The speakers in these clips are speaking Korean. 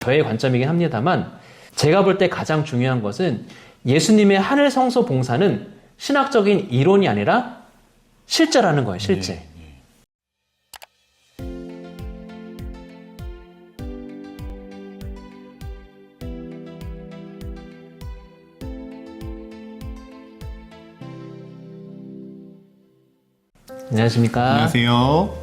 저의 관점이긴 합니다만 제가 볼 때 가장 중요한 것은 예수님의 하늘 성소 봉사는 신학적인 이론이 아니라 실제라는 거예요, 실제. 안녕하십니까. 안녕하세요.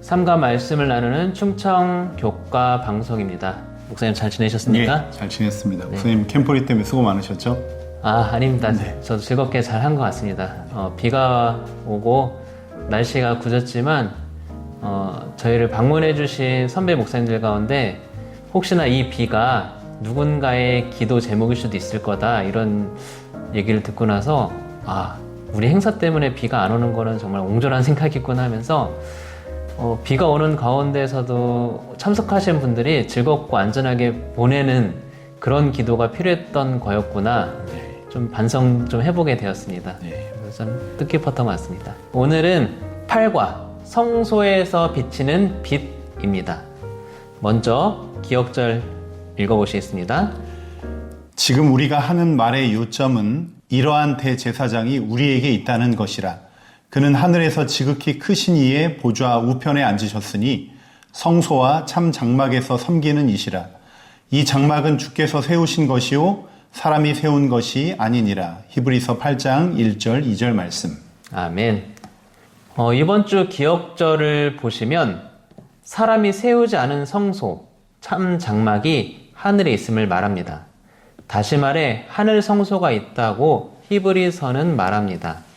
삼가 말씀을 나누는 충청 교과 방송입니다. 목사님 잘 지내셨습니까? 네, 잘 지냈습니다. 목사님 캠퍼리 때문에 수고 많으셨죠? 아 아닙니다. 저도 즐겁게 잘 한 것 같습니다. 어, 비가 오고 날씨가 굳었지만 어, 저희를 방문해 주신 선배 목사님들 가운데 혹시나 이 비가 누군가의 기도 제목일 수도 있을 거다 이런 얘기를 듣고 나서 아 우리 행사 때문에 비가 안 오는 거는 정말 옹졸한 생각이구나 하면서 어, 비가 오는 가운데서도 참석하신 분들이 즐겁고 안전하게 보내는 그런 기도가 필요했던 거였구나 좀 반성 좀 해보게 되었습니다. 네. 그래서 좀 뜻깊었던 것 같습니다. 오늘은 8과 성소에서 비치는 빛입니다. 먼저 기억절 읽어보시겠습니다. 지금 우리가 하는 말의 요점은 이러한 대제사장이 우리에게 있다는 것이라. 그는 하늘에서 지극히 크신 이의 보좌 우편에 앉으셨으니 성소와 참 장막에서 섬기는 이시라. 이 장막은 주께서 세우신 것이요 사람이 세운 것이 아니니라. 히브리서 8장 1절 2절 말씀. 아멘. 어, 이번 주 기억절을 보시면 사람이 세우지 않은 성소, 참 장막이 하늘에 있음을 말합니다. 다시 말해 하늘 성소가 있다고 히브리서는 말합니다.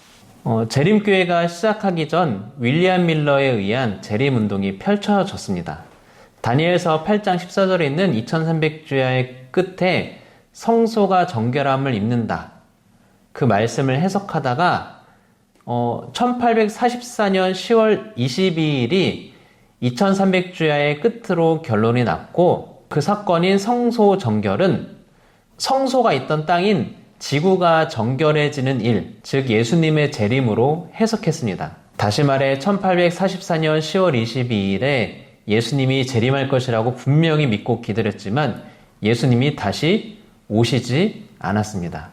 어, 재림교회가 시작하기 전 윌리엄 밀러에 의한 재림운동이 펼쳐졌습니다. 다니엘서 8장 14절에 있는 2300주야의 끝에 성소가 정결함을 입는다. 그 말씀을 해석하다가 어, 1844년 10월 22일이 2300주야의 끝으로 결론이 났고 그 사건인 성소 정결은 성소가 있던 땅인 지구가 정결해지는 일, 즉 예수님의 재림으로 해석했습니다. 다시 말해 1844년 10월 22일에 예수님이 재림할 것이라고 분명히 믿고 기다렸지만 예수님이 다시 오시지 않았습니다.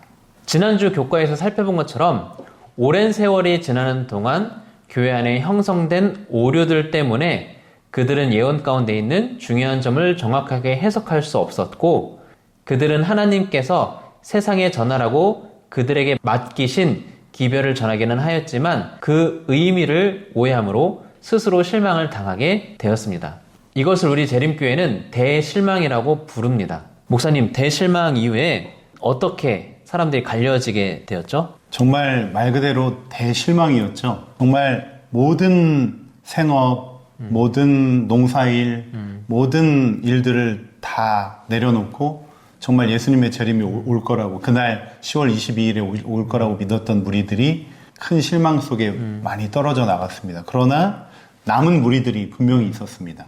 지난주 교과에서 살펴본 것처럼 오랜 세월이 지나는 동안 교회 안에 형성된 오류들 때문에 그들은 예언 가운데 있는 중요한 점을 정확하게 해석할 수 없었고 그들은 하나님께서 세상에 전하라고 그들에게 맡기신 기별을 전하기는 하였지만 그 의미를 오해함으로 스스로 실망을 당하게 되었습니다. 이것을 우리 재림교회는 대실망이라고 부릅니다. 목사님, 대실망 이후에 어떻게 사람들이 갈려지게 되었죠? 정말 말 그대로 대실망이었죠. 정말 모든 생업, 모든 농사일, 모든 일들을 다 내려놓고 정말 예수님의 재림이 올- 올 거라고 그날 10월 22일에 올, 올 거라고 믿었던 무리들이 큰 실망 속에 많이 떨어져 나갔습니다. 그러나 남은 무리들이 분명히 있었습니다.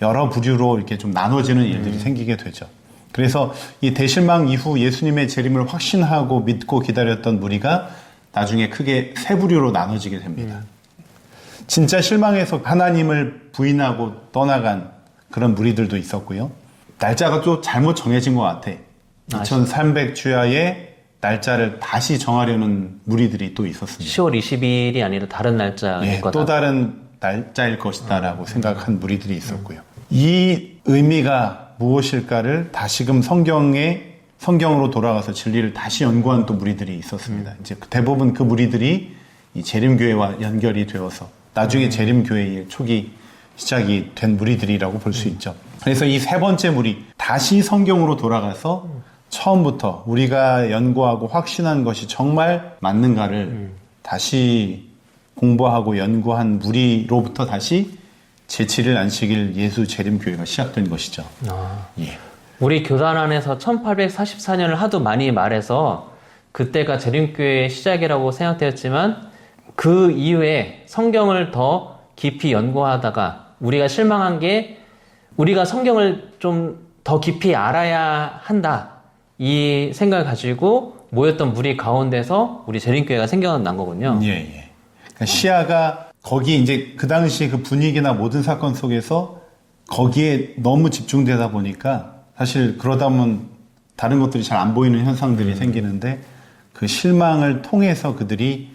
여러 부류로 이렇게 좀 나눠지는 일들이 생기게 되죠. 그래서 이 대실망 이후 예수님의 재림을 확신하고 믿고 기다렸던 무리가 나중에 크게 세 부류로 나눠지게 됩니다. 진짜 실망해서 하나님을 부인하고 떠나간 그런 무리들도 있었고요. 날짜가 또 잘못 정해진 것 같아. 2300 주야의 날짜를 다시 정하려는 무리들이 또 있었습니다. 10월 22일이 아니라 다른 날짜일 예, 거다. 또 다른 날짜일 것이다라고 생각한 무리들이 있었고요. 이 의미가 무엇일까를 다시금 성경에 성경으로 돌아가서 진리를 다시 연구한 또 무리들이 있었습니다. 이제 대부분 그 무리들이 이 재림교회와 연결이 되어서 나중에 재림교회의 초기 시작이 된 무리들이라고 볼 수 있죠. 그래서 이 세 번째 무리 다시 성경으로 돌아가서 처음부터 우리가 연구하고 확신한 것이 정말 맞는가를 다시 공부하고 연구한 무리로부터 다시 제7일 안식일 예수 재림교회가 시작된 것이죠. 아, 예. 우리 교단 안에서 1844년을 하도 많이 말해서 그때가 재림교회의 시작이라고 생각되었지만 그 이후에 성경을 더 깊이 연구하다가 우리가 실망한 게 우리가 성경을 좀 더 깊이 알아야 한다. 이 생각을 가지고 모였던 무리 가운데서 우리 재림교회가 생겨난 거군요. 예, 예. 그러니까 시야가 거기 이제 그 당시 그 분위기나 모든 사건 속에서 거기에 너무 집중되다 보니까 사실 그러다 보면 다른 것들이 잘 안 보이는 현상들이 생기는데 그 실망을 통해서 그들이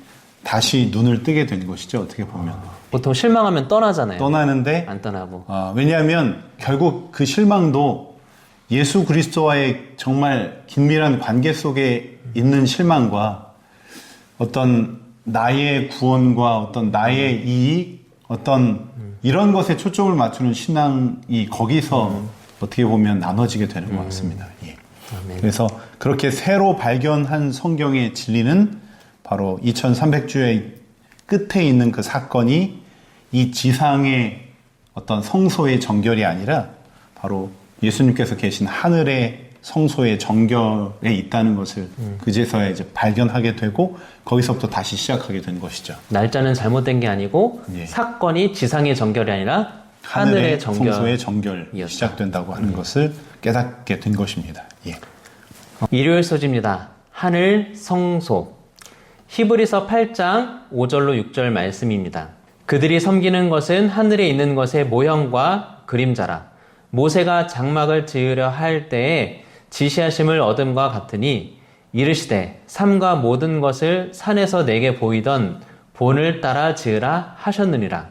다시 눈을 뜨게 되는 것이죠. 어떻게 보면 보통 실망하면 떠나잖아요. 떠나는데 안 떠나고. 아, 왜냐하면 결국 그 실망도 예수 그리스도와의 정말 긴밀한 관계 속에 있는 실망과 어떤 나의 구원과 어떤 나의 이익, 어떤 이런 것에 초점을 맞추는 신앙이 거기서 어떻게 보면 나눠지게 되는 것 같습니다. 예. 아멘. 그래서 그렇게 새로 발견한 성경의 진리는 바로 2300주의 끝에 있는 그 사건이 이 지상의 어떤 성소의 정결이 아니라 바로 예수님께서 계신 하늘의 성소의 정결에 있다는 것을 그제서야 이제 발견하게 되고 거기서부터 다시 시작하게 된 것이죠. 날짜는 잘못된 게 아니고 예. 사건이 지상의 정결이 아니라 하늘의 정결. 성소의 정결 이었다. 시작된다고 하는 것을 깨닫게 된 것입니다. 예. 일요일 소지입니다. 하늘 성소. 히브리서 8장 5절로 6절 말씀입니다. 그들이 섬기는 것은 하늘에 있는 것의 모형과 그림자라. 모세가 장막을 지으려 할 때에 지시하심을 얻음과 같으니 이르시되 삼가 모든 것을 산에서 내게 보이던 본을 따라 지으라 하셨느니라.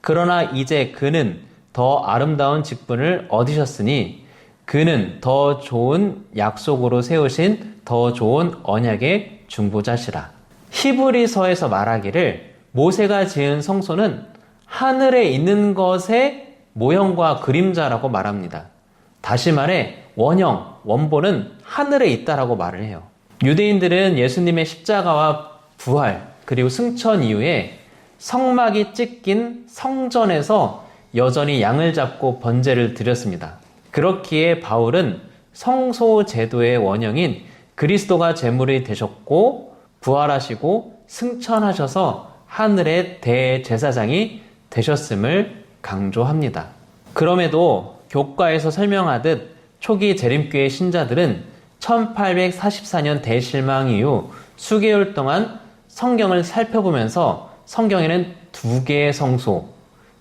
그러나 이제 그는 더 아름다운 직분을 얻으셨으니 그는 더 좋은 약속으로 세우신 더 좋은 언약의 중보자시라. 히브리서에서 말하기를 모세가 지은 성소는 하늘에 있는 것의 모형과 그림자라고 말합니다. 다시 말해 원형, 원본은 하늘에 있다라고 말을 해요. 유대인들은 예수님의 십자가와 부활 그리고 승천 이후에 성막이 찢긴 성전에서 여전히 양을 잡고 번제를 드렸습니다. 그렇기에 바울은 성소 제도의 원형인 그리스도가 제물이 되셨고 부활하시고 승천하셔서 하늘의 대제사장이 되셨음을 강조합니다. 그럼에도 교과에서 설명하듯 초기 재림교의 신자들은 1844년 대실망 이후 수개월 동안 성경을 살펴보면서 성경에는 두 개의 성소,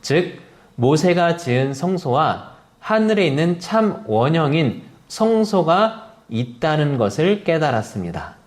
즉 모세가 지은 성소와 하늘에 있는 참 원형인 성소가 있다는 것을 깨달았습니다.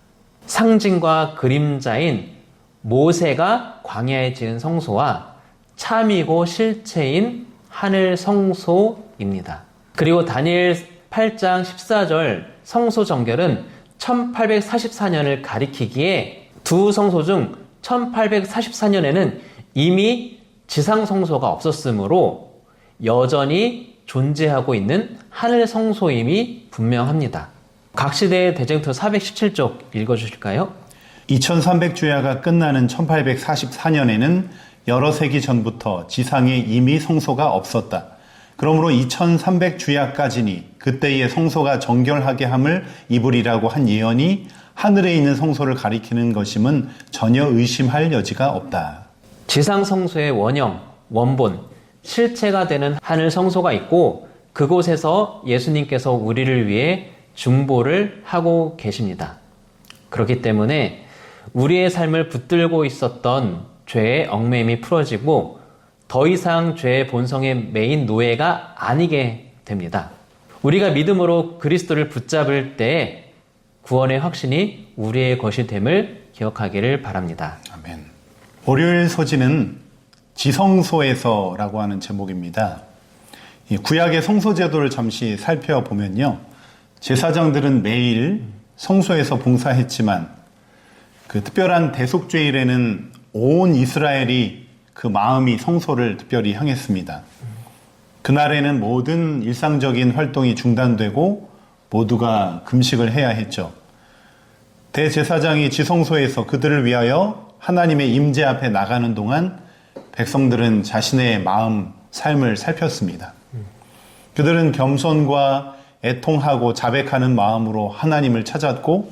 상징과 그림자인 모세가 광야에 지은 성소와 참이고 실체인 하늘 성소입니다. 그리고 다니엘 8장 14절 성소 정결은 1844년을 가리키기에 두 성소 중 1844년에는 이미 지상 성소가 없었으므로 여전히 존재하고 있는 하늘 성소임이 분명합니다. 각 시대의 대쟁투 417쪽 읽어주실까요? 2300주야가 끝나는 1844년에는 여러 세기 전부터 지상에 이미 성소가 없었다. 그러므로 2300주야까지니 그때의 성소가 정결하게 함을 입으리라고 한 예언이 하늘에 있는 성소를 가리키는 것임은 전혀 의심할 여지가 없다. 지상 성소의 원형, 원본, 실체가 되는 하늘 성소가 있고 그곳에서 예수님께서 우리를 위해 중보를 하고 계십니다. 그렇기 때문에 우리의 삶을 붙들고 있었던 죄의 얽매임이 풀어지고 더 이상 죄의 본성의 메인 노예가 아니게 됩니다. 우리가 믿음으로 그리스도를 붙잡을 때 구원의 확신이 우리의 것이 됨을 기억하기를 바랍니다. 아멘. 월요일 소지는 지성소에서라고 하는 제목입니다. 이 구약의 성소 제도를 잠시 살펴보면요. 제사장들은 매일 성소에서 봉사했지만 그 특별한 대속죄일에는 온 이스라엘이 그 마음이 성소를 특별히 향했습니다. 그날에는 모든 일상적인 활동이 중단되고 모두가 금식을 해야 했죠. 대제사장이 지성소에서 그들을 위하여 하나님의 임재 앞에 나가는 동안 백성들은 자신의 마음, 삶을 살폈습니다. 그들은 겸손과 애통하고 자백하는 마음으로 하나님을 찾았고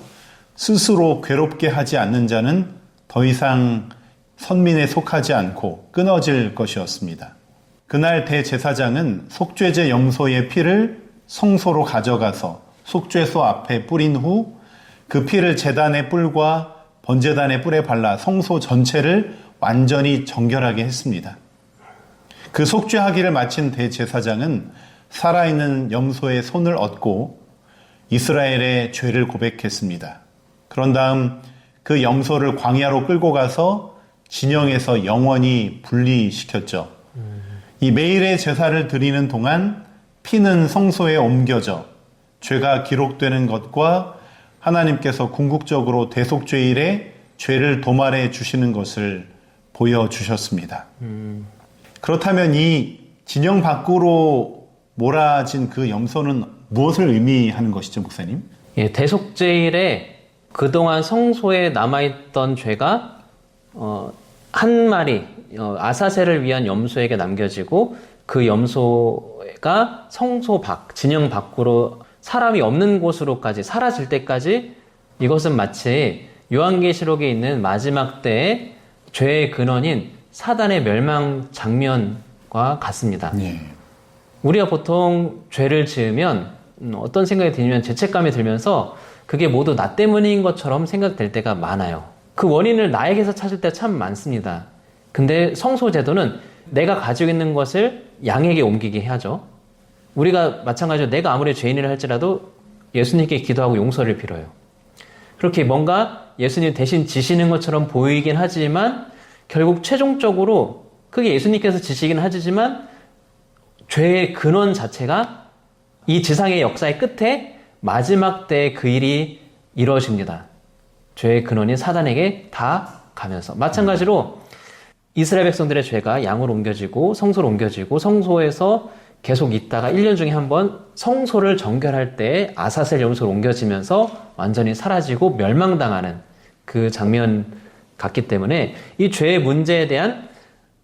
스스로 괴롭게 하지 않는 자는 더 이상 선민에 속하지 않고 끊어질 것이었습니다. 그날 대제사장은 속죄제 염소의 피를 성소로 가져가서 속죄소 앞에 뿌린 후 그 피를 제단의 뿔과 번제단의 뿔에 발라 성소 전체를 완전히 정결하게 했습니다. 그 속죄하기를 마친 대제사장은 살아있는 염소의 손을 얻고 이스라엘의 죄를 고백했습니다. 그런 다음 그 염소를 광야로 끌고 가서 진영에서 영원히 분리시켰죠. 이 매일의 제사를 드리는 동안 피는 성소에 옮겨져 죄가 기록되는 것과 하나님께서 궁극적으로 대속죄일에 죄를 도말해 주시는 것을 보여주셨습니다. 그렇다면 이 진영 밖으로 몰아진 그 염소는 무엇을 의미하는 것이죠, 목사님? 예, 대속제일에 그동안 성소에 남아있던 죄가 어, 한 마리 어, 아사셀을 위한 염소에게 남겨지고 그 염소가 성소 밖 진영 밖으로 사람이 없는 곳으로까지 사라질 때까지 이것은 마치 요한계시록에 있는 마지막 때의 죄의 근원인 사단의 멸망 장면과 같습니다. 예. 우리가 보통 죄를 지으면 음, 어떤 생각이 들면 죄책감이 들면서 그게 모두 나 때문인 것처럼 생각될 때가 많아요. 그 원인을 나에게서 찾을 때 참 많습니다. 근데 성소제도는 내가 가지고 있는 것을 양에게 옮기게 해야죠. 우리가 마찬가지로 내가 아무리 죄인이라 할지라도 예수님께 기도하고 용서를 빌어요. 그렇게 뭔가 예수님 대신 지시는 것처럼 보이긴 하지만 결국 최종적으로 그게 예수님께서 지시긴 하지만 죄의 근원 자체가 이 지상의 역사의 끝에 마지막 때 그 일이 이루어집니다. 죄의 근원인 사단에게 다 가면서 마찬가지로 이스라엘 백성들의 죄가 양으로 옮겨지고 성소로 옮겨지고 성소에서 계속 있다가 1년 중에 한 번 성소를 정결할 때 아사셀 염소로 옮겨지면서 완전히 사라지고 멸망당하는 그 장면 같기 때문에 이 죄의 문제에 대한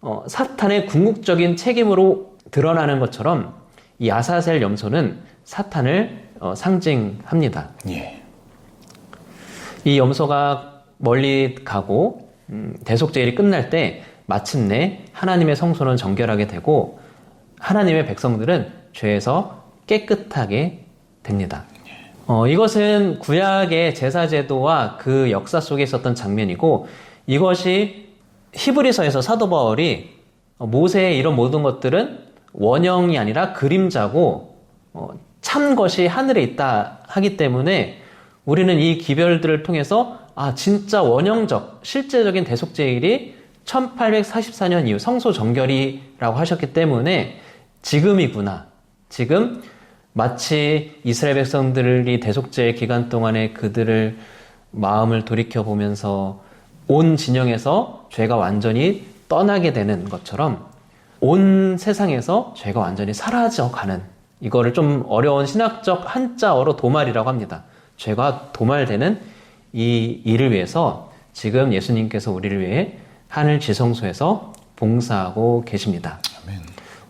어, 사탄의 궁극적인 책임으로 드러나는 것처럼 이 아사셀 염소는 사탄을 어, 상징합니다. 예. 이 염소가 멀리 가고 음, 대속제일이 끝날 때 마침내 하나님의 성소는 정결하게 되고 하나님의 백성들은 죄에서 깨끗하게 됩니다. 어, 이것은 구약의 제사 제도와 그 역사 속에 있었던 장면이고 이것이 히브리서에서 사도 바울이 어, 모세의 이런 모든 것들은 원형이 아니라 그림자고 어, 참 것이 하늘에 있다 하기 때문에 우리는 이 기별들을 통해서 아 진짜 원형적 실제적인 대속제일이 1844년 이후 성소 정결이라고 하셨기 때문에 지금이구나. 지금 마치 이스라엘 백성들이 대속제일 기간 동안에 그들을 마음을 돌이켜 보면서 온 진영에서 죄가 완전히 떠나게 되는 것처럼 온 세상에서 죄가 완전히 사라져 가는 이거를 좀 어려운 신학적 한자어로 도말이라고 합니다. 죄가 도말되는 이 일을 위해서 지금 예수님께서 우리를 위해 하늘 지성소에서 봉사하고 계십니다. 아멘.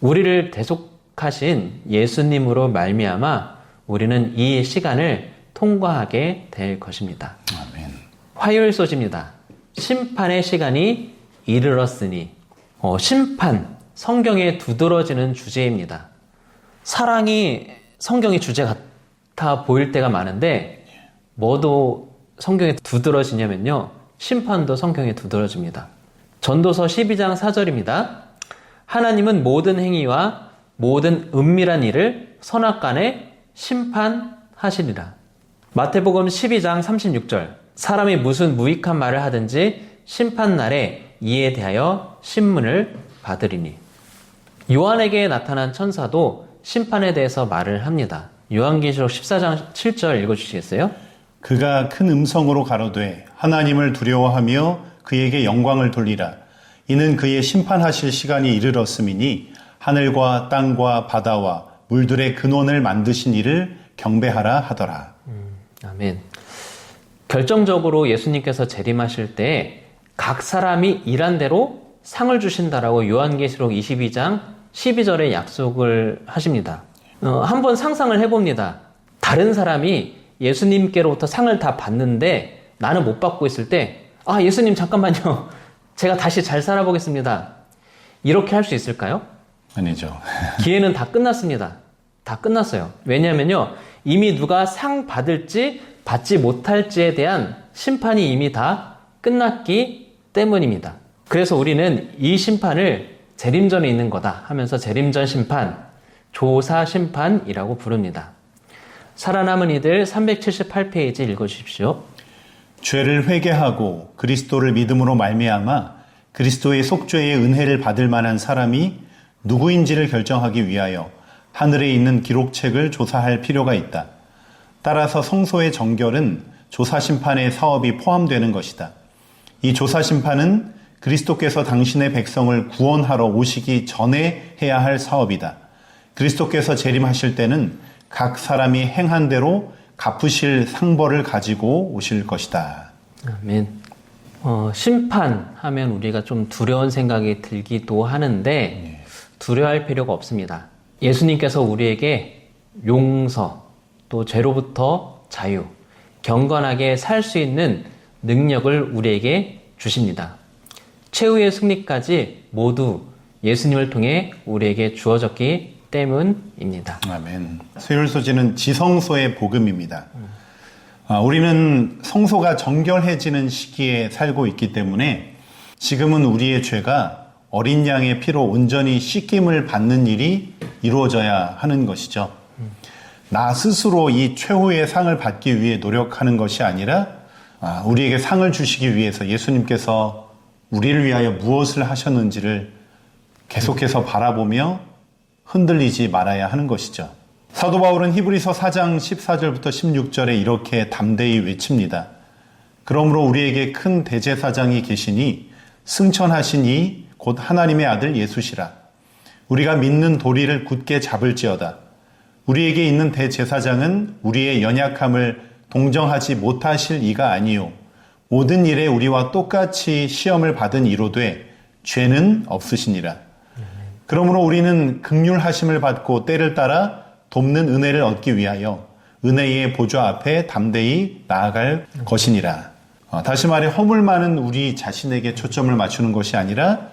우리를 대속하신 예수님으로 말미암아 우리는 이 시간을 통과하게 될 것입니다. 아멘. 화요일 소식입니다. 심판의 시간이 이르렀으니 어, 심판 성경에 두드러지는 주제입니다. 사랑이 성경의 주제 같아 보일 때가 많은데 뭐도 성경에 두드러지냐면요. 심판도 성경에 두드러집니다. 전도서 12장 4절입니다. 하나님은 모든 행위와 모든 은밀한 일을 선악간에 심판하시리라. 마태복음 12장 36절. 사람이 무슨 무익한 말을 하든지 심판날에 이에 대하여 신문을 받으리니. 요한에게 나타난 천사도 심판에 대해서 말을 합니다. 요한계시록 14장 7절 읽어주시겠어요? 그가 큰 음성으로 가로되 하나님을 두려워하며 그에게 영광을 돌리라. 이는 그의 심판하실 시간이 이르렀음이니 하늘과 땅과 바다와 물들의 근원을 만드신 이를 경배하라 하더라. 아멘. 결정적으로 예수님께서 재림하실 때 각 사람이 일한 대로 상을 주신다라고 요한계시록 22장 12절에 약속을 하십니다. 어, 한번 상상을 해봅니다. 다른 사람이 예수님께로부터 상을 다 받는데 나는 못 받고 있을 때, 아, 예수님 잠깐만요. 제가 다시 잘 살아보겠습니다. 이렇게 할 수 있을까요? 아니죠. 기회는 다 끝났습니다. 다 끝났어요. 왜냐면요. 이미 누가 상 받을지 받지 못할지에 대한 심판이 이미 다 끝났기 때문입니다. 그래서 우리는 이 심판을 재림전에 있는 거다 하면서 재림전 심판, 조사 심판이라고 부릅니다. 살아남은 이들 378페이지 읽어주십시오. 죄를 회개하고 그리스도를 믿음으로 말미암아 그리스도의 속죄의 은혜를 받을 만한 사람이 누구인지를 결정하기 위하여 하늘에 있는 기록책을 조사할 필요가 있다. 따라서 성소의 정결은 조사 심판의 사업이 포함되는 것이다. 이 조사 심판은 그리스도께서 당신의 백성을 구원하러 오시기 전에 해야 할 사업이다. 그리스도께서 재림하실 때는 각 사람이 행한 대로 갚으실 상벌을 가지고 오실 것이다. 아멘. 어, 심판하면 우리가 좀 두려운 생각이 들기도 하는데 두려워할 필요가 없습니다. 예수님께서 우리에게 용서 또 죄로부터 자유, 경건하게 살 수 있는 능력을 우리에게 주십니다. 최후의 승리까지 모두 예수님을 통해 우리에게 주어졌기 때문입니다. 아멘. 수요일 소지는 지성소의 복음입니다. 아, 우리는 성소가 정결해지는 시기에 살고 있기 때문에 지금은 우리의 죄가 어린 양의 피로 온전히 씻김을 받는 일이 이루어져야 하는 것이죠. 나 스스로 이 최후의 상을 받기 위해 노력하는 것이 아니라 아, 우리에게 상을 주시기 위해서 예수님께서 우리를 위하여 무엇을 하셨는지를 계속해서 바라보며 흔들리지 말아야 하는 것이죠. 사도 바울은 히브리서 4장 14절부터 16절에 이렇게 담대히 외칩니다. 그러므로 우리에게 큰 대제사장이 계시니 승천하신 이 곧 하나님의 아들 예수시라. 우리가 믿는 도리를 굳게 잡을지어다. 우리에게 있는 대제사장은 우리의 연약함을 동정하지 못하실 이가 아니요. 모든 일에 우리와 똑같이 시험을 받은 이로돼 죄는 없으시니라. 그러므로 우리는 극률하심을 받고 때를 따라 돕는 은혜를 얻기 위하여 은혜의 보좌 앞에 담대히 나아갈 것이니라. 어, 다시 말해 허물 많은 우리 자신에게 초점을 맞추는 것이 아니라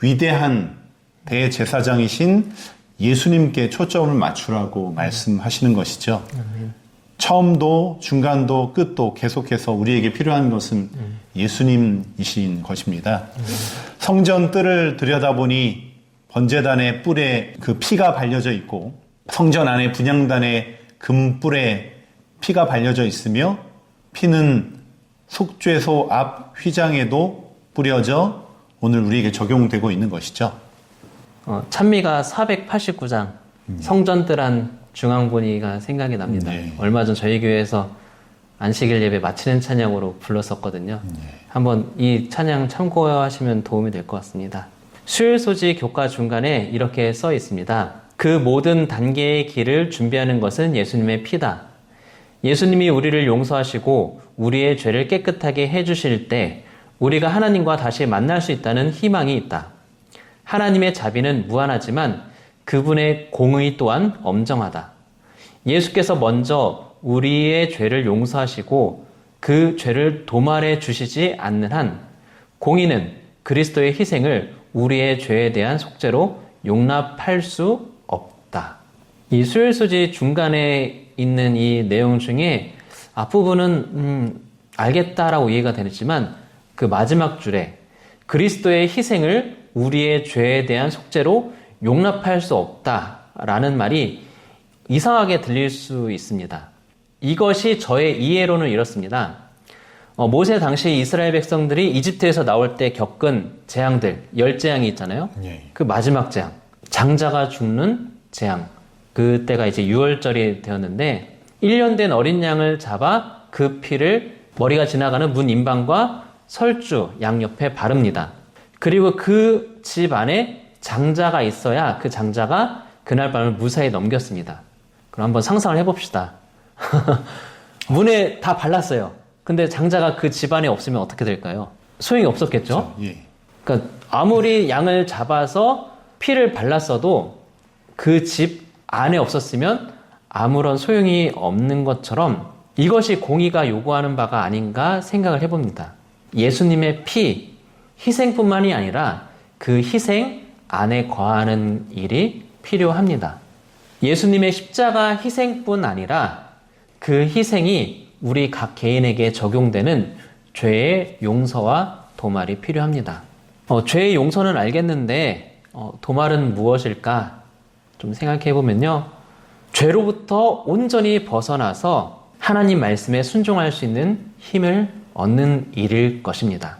위대한 대제사장이신 예수님께 초점을 맞추라고 말씀하시는 것이죠. 처음도 중간도 끝도 계속해서 우리에게 필요한 것은 예수님이신 것입니다. 성전 뜰을 들여다보니 번제단의 뿔에 그 피가 발려져 있고 성전 안에 분향단의 금뿔에 피가 발려져 있으며 피는 속죄소 앞 휘장에도 뿌려져 오늘 우리에게 적용되고 있는 것이죠. 어, 찬미가 489장 성전뜰한 중앙본이가 생각이 납니다. 네. 얼마 전 저희 교회에서 안식일 예배 마치는 찬양으로 불렀었거든요. 한번 이 찬양 참고하시면 도움이 될 것 같습니다. 수요일 소지 교과 중간에 이렇게 써 있습니다. 그 모든 단계의 길을 준비하는 것은 예수님의 피다. 예수님이 우리를 용서하시고 우리의 죄를 깨끗하게 해주실 때 우리가 하나님과 다시 만날 수 있다는 희망이 있다. 하나님의 자비는 무한하지만 그분의 공의 또한 엄정하다. 예수께서 먼저 우리의 죄를 용서하시고 그 죄를 도말해 주시지 않는 한 공의는 그리스도의 희생을 우리의 죄에 대한 속죄로 용납할 수 없다. 이 수요일 소지 중간에 있는 이 내용 중에 앞부분은 음, 알겠다라고 이해가 되지만 그 마지막 줄에 그리스도의 희생을 우리의 죄에 대한 속죄로 용납할 수 없다라는 말이 이상하게 들릴 수 있습니다. 이것이 저의 이해로는 이렇습니다. 어, 모세 당시 이스라엘 백성들이 이집트에서 나올 때 겪은 재앙들, 열 재앙이 있잖아요. 예. 그 마지막 재앙, 장자가 죽는 재앙. 그때가 이제 6월절이 되었는데 1년 된 어린 양을 잡아 그 피를 머리가 지나가는 문 인방과 설주 양 옆에 바릅니다. 그리고 그 집 안에 장자가 있어야 그 장자가 그날 밤을 무사히 넘겼습니다. 그럼 한번 상상을 해봅시다. 문에 다 발랐어요. 근데 장자가 그 집 안에 없으면 어떻게 될까요? 소용이 없었겠죠? 예. 그러니까 아무리 양을 잡아서 피를 발랐어도 그 집 안에 없었으면 아무런 소용이 없는 것처럼 이것이 공의가 요구하는 바가 아닌가 생각을 해봅니다. 예수님의 피, 희생뿐만이 아니라 그 희생 안에 거하는 일이 필요합니다. 예수님의 십자가 희생뿐 아니라 그 희생이 우리 각 개인에게 적용되는 죄의 용서와 도말이 필요합니다. 어, 죄의 용서는 알겠는데 어, 도말은 무엇일까? 좀 생각해 보면요. 죄로부터 온전히 벗어나서 하나님 말씀에 순종할 수 있는 힘을 얻는 일일 것입니다.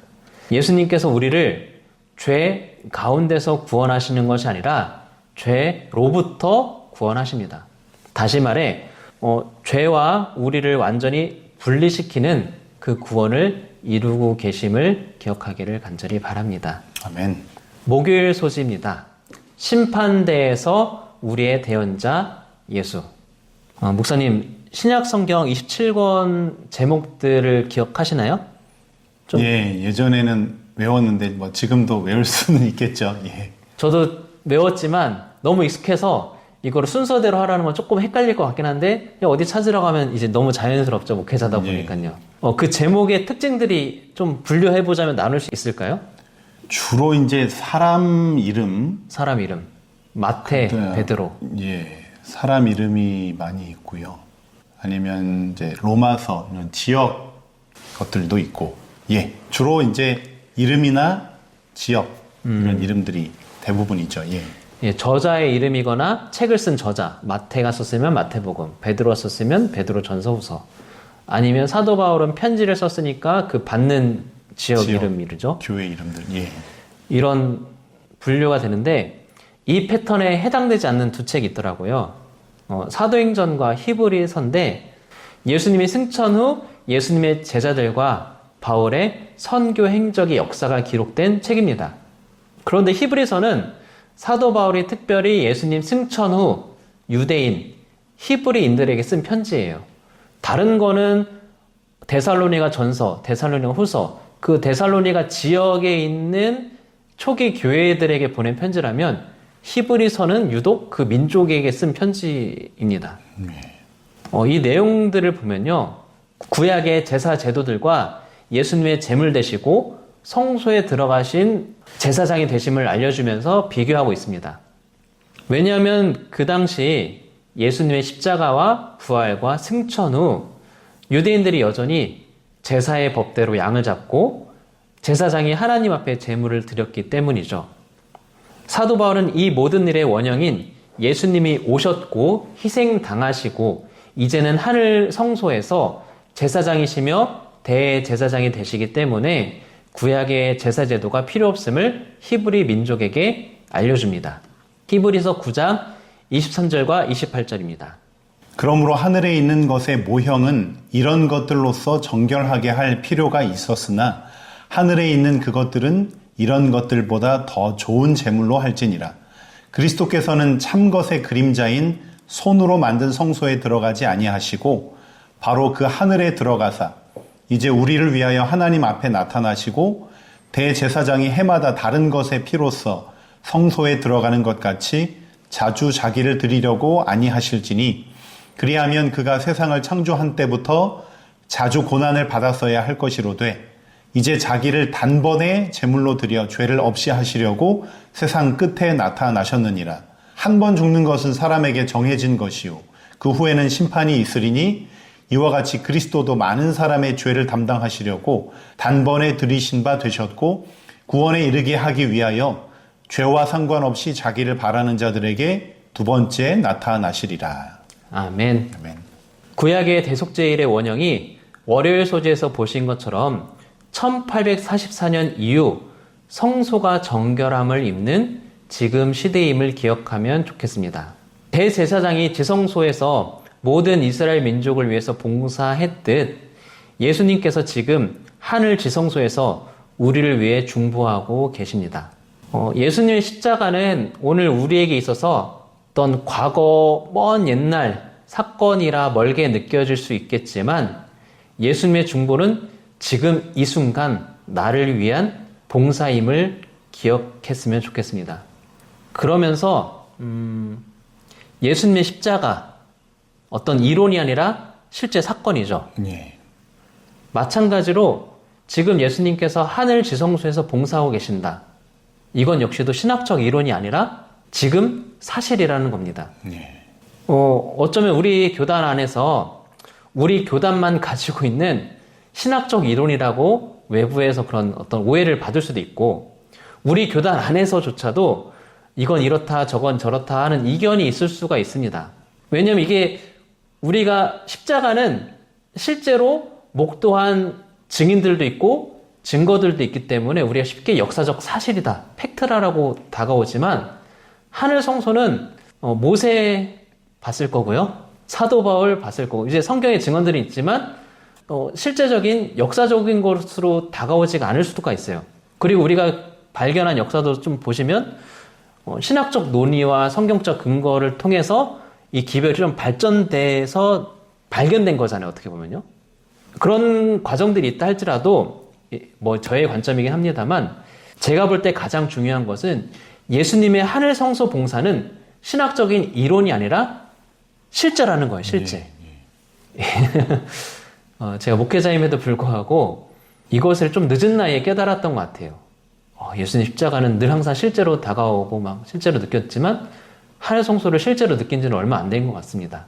예수님께서 우리를 죄 가운데서 구원하시는 것이 아니라 죄로부터 구원하십니다. 다시 말해, 어, 죄와 우리를 완전히 분리시키는 그 구원을 이루고 계심을 기억하기를 간절히 바랍니다. 아멘. 목요일 소지입니다. 심판대에서 우리의 대언자 예수. 어, 목사님, 신약 성경 27권 제목들을 기억하시나요? 좀- 예, 예전에는 외웠는데 뭐 지금도 외울 수는 있겠죠. 예. 저도 외웠지만 너무 익숙해서 이거를 순서대로 하라는 건 조금 헷갈릴 것 같긴 한데 어디 찾으러 가면 이제 너무 자연스럽죠. 목회자다 예. 보니까요. 어, 그 제목의 특징들이 좀 분류해 보자면 나눌 수 있을까요? 주로 이제 사람 이름, 사람 이름 마태, 네. 베드로. 예, 사람 이름이 많이 있고요. 아니면 이제 로마서 이런 지역 것들도 있고, 예, 주로 이제 이름이나 지역 이런 이름들이 대부분이죠. 예, 예, 저자의 이름이거나 책을 쓴 저자 마태가 썼으면 마태복음, 베드로가 썼으면 베드로 전서후서. 아니면 사도 바울은 편지를 썼으니까 그 받는 지역, 지역. 이름이죠. 교회 이름들. 예, 이런 분류가 되는데 이 패턴에 해당되지 않는 두 책이 있더라고요. 어, 사도행전과 히브리서인데 예수님이 승천 후 예수님의 제자들과 바울의 선교 행적의 역사가 기록된 책입니다. 그런데 히브리서는 사도 바울이 특별히 예수님 승천 후 유대인, 히브리인들에게 쓴 편지예요. 다른 거는 데살로니가 전서, 데살로니가 후서, 그 데살로니가 지역에 있는 초기 교회들에게 보낸 편지라면 히브리서는 유독 그 민족에게 쓴 편지입니다. 어, 이 내용들을 보면요. 구약의 제사 제도들과 예수님의 제물 되시고 성소에 들어가신 제사장이 되심을 알려주면서 비교하고 있습니다. 왜냐하면 그 당시 예수님의 십자가와 부활과 승천 후 유대인들이 여전히 제사의 법대로 양을 잡고 제사장이 하나님 앞에 제물을 드렸기 때문이죠. 사도 바울은 이 모든 일의 원형인 예수님이 오셨고 희생당하시고 이제는 하늘 성소에서 제사장이시며 대제사장이 되시기 때문에 구약의 제사 제도가 필요 없음을 히브리 민족에게 알려줍니다. 히브리서 9장 23절과 28절입니다. 그러므로 하늘에 있는 것의 모형은 이런 것들로서 정결하게 할 필요가 있었으나 하늘에 있는 그것들은 이런 것들보다 더 좋은 제물로 할지니라. 그리스도께서는 참 것의 그림자인 손으로 만든 성소에 들어가지 아니하시고 바로 그 하늘에 들어가사 이제 우리를 위하여 하나님 앞에 나타나시고 대제사장이 해마다 다른 것의 피로써 성소에 들어가는 것 같이 자주 자기를 드리려고 아니하실지니 그리하면 그가 세상을 창조한 때부터 자주 고난을 받았어야 할 것이로되 이제 자기를 단번에 제물로 드려 죄를 없이 하시려고 세상 끝에 나타나셨느니라. 한 번 죽는 것은 사람에게 정해진 것이요. 그 후에는 심판이 있으리니 이와 같이 그리스도도 많은 사람의 죄를 담당하시려고 단번에 들이신 바 되셨고 구원에 이르게 하기 위하여 죄와 상관없이 자기를 바라는 자들에게 두 번째 나타나시리라. 아멘. 아멘. 구약의 대속제일의 원형이 월요일 소재에서 보신 것처럼 1844년 이후 성소가 정결함을 입는 지금 시대임을 기억하면 좋겠습니다. 대제사장이 지성소에서 모든 이스라엘 민족을 위해서 봉사했듯 예수님께서 지금 하늘 지성소에서 우리를 위해 중보하고 계십니다. 어, 예수님의 십자가는 오늘 우리에게 있어서 어떤 과거 먼 옛날 사건이라 멀게 느껴질 수 있겠지만 예수님의 중보는 지금 이 순간 나를 위한 봉사임을 기억했으면 좋겠습니다. 그러면서 음, 예수님의 십자가 어떤 이론이 아니라 실제 사건이죠. 예. 마찬가지로 지금 예수님께서 하늘 지성소에서 봉사하고 계신다. 이건 역시도 신학적 이론이 아니라 지금 사실이라는 겁니다. 예. 어, 어쩌면 우리 교단 안에서 우리 교단만 가지고 있는 신학적 이론이라고 외부에서 그런 어떤 오해를 받을 수도 있고 우리 교단 안에서조차도 이건 이렇다 저건 저렇다 하는 이견이 있을 수가 있습니다. 왜냐면 이게 우리가 십자가는 실제로 목도한 증인들도 있고 증거들도 있기 때문에 우리가 쉽게 역사적 사실이다, 팩트라라고 다가오지만 하늘 성소는 어, 모세 봤을 거고요. 사도 바울 봤을 거고 이제 성경에 증언들이 있지만 어, 실제적인 역사적인 것으로 다가오지가 않을 수가 있어요. 그리고 우리가 발견한 역사도 좀 보시면 어, 신학적 논의와 성경적 근거를 통해서 이 기별이 좀 발전돼서 발견된 거잖아요. 어떻게 보면요. 그런 과정들이 있다 할지라도 이- 뭐 저의 관점이긴 합니다만 제가 볼 때 가장 중요한 것은 예수님의 하늘 성소 봉사는 신학적인 이론이 아니라 실제라는 거예요. 실제. 어, 제가 목회자임에도 불구하고 이것을 좀 늦은 나이에 깨달았던 것 같아요. 어, 예수님 십자가는 늘 항상 실제로 다가오고 막 실제로 느꼈지만 하늘 성소를 실제로 느낀 지는 얼마 안 된 것 같습니다.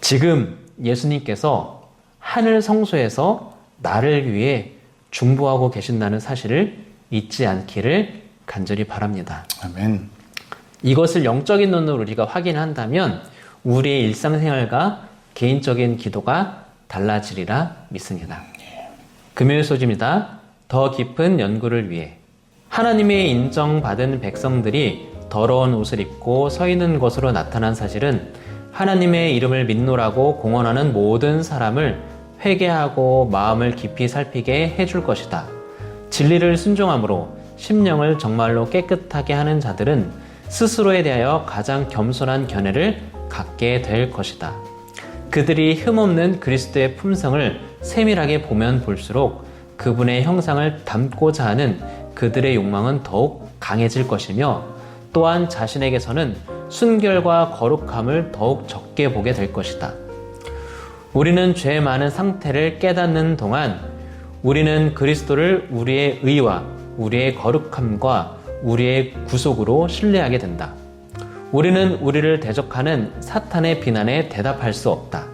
지금 예수님께서 하늘 성소에서 나를 위해 중보하고 계신다는 사실을 잊지 않기를 간절히 바랍니다. 아멘. 이것을 영적인 눈으로 우리가 확인한다면 우리의 일상생활과 개인적인 기도가 달라지리라 믿습니다. 금요일 소지입니다. 더 깊은 연구를 위해 하나님의 인정받은 백성들이 더러운 옷을 입고 서 있는 것으로 나타난 사실은 하나님의 이름을 믿노라고 공언하는 모든 사람을 회개하고 마음을 깊이 살피게 해줄 것이다. 진리를 순종함으로 심령을 정말로 깨끗하게 하는 자들은 스스로에 대하여 가장 겸손한 견해를 갖게 될 것이다. 그들이 흠없는 그리스도의 품성을 세밀하게 보면 볼수록 그분의 형상을 담고자 하는 그들의 욕망은 더욱 강해질 것이며 또한 자신에게서는 순결과 거룩함을 더욱 적게 보게 될 것이다. 우리는 죄 많은 상태를 깨닫는 동안 우리는 그리스도를 우리의 의와 우리의 거룩함과 우리의 구속으로 신뢰하게 된다. 우리는 우리를 대적하는 사탄의 비난에 대답할 수 없다.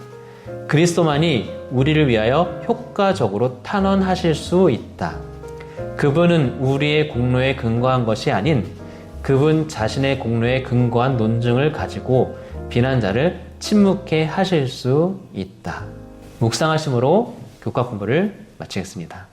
그리스도만이 우리를 위하여 효과적으로 탄원하실 수 있다. 그분은 우리의 공로에 근거한 것이 아닌 그분 자신의 공로에 근거한 논증을 가지고 비난자를 침묵해 하실 수 있다. 묵상하심으로 교과 공부를 마치겠습니다.